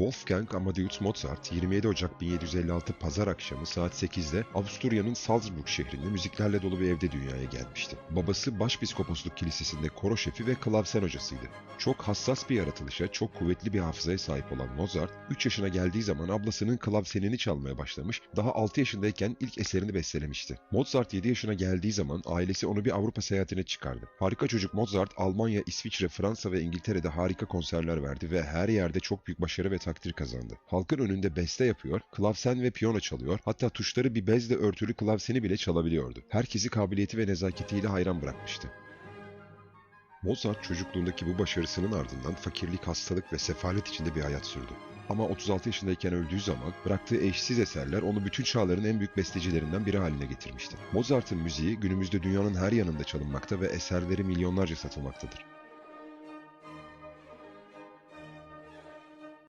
Wolfgang Amadeus Mozart 27 Ocak 1756 pazar akşamı saat 8'de Avusturya'nın Salzburg şehrinde müziklerle dolu bir evde dünyaya gelmişti. Babası Başpiskoposluk Kilisesi'nde koro şefi ve klavsen hocasıydı. Çok hassas bir yaratılışa, çok kuvvetli bir hafızaya sahip olan Mozart, 3 yaşına geldiği zaman ablasının klavsenini çalmaya başlamış, daha 6 yaşındayken ilk eserini bestelemişti. Mozart 7 yaşına geldiği zaman ailesi onu bir Avrupa seyahatine çıkardı. Harika çocuk Mozart, Almanya, İsviçre, Fransa ve İngiltere'de harika konserler verdi ve her yerde çok büyük başarı ve takdir kazandı. Halkın önünde beste yapıyor, klavsen ve piyano çalıyor, hatta tuşları bir bezle örtülü klavseni bile çalabiliyordu. Herkesi kabiliyeti ve nezaketiyle hayran bırakmıştı. Mozart çocukluğundaki bu başarısının ardından fakirlik, hastalık ve sefalet içinde bir hayat sürdü. Ama 36 yaşındayken öldüğü zaman bıraktığı eşsiz eserler onu bütün çağların en büyük bestecilerinden biri haline getirmişti. Mozart'ın müziği günümüzde dünyanın her yanında çalınmakta ve eserleri milyonlarca satılmaktadır.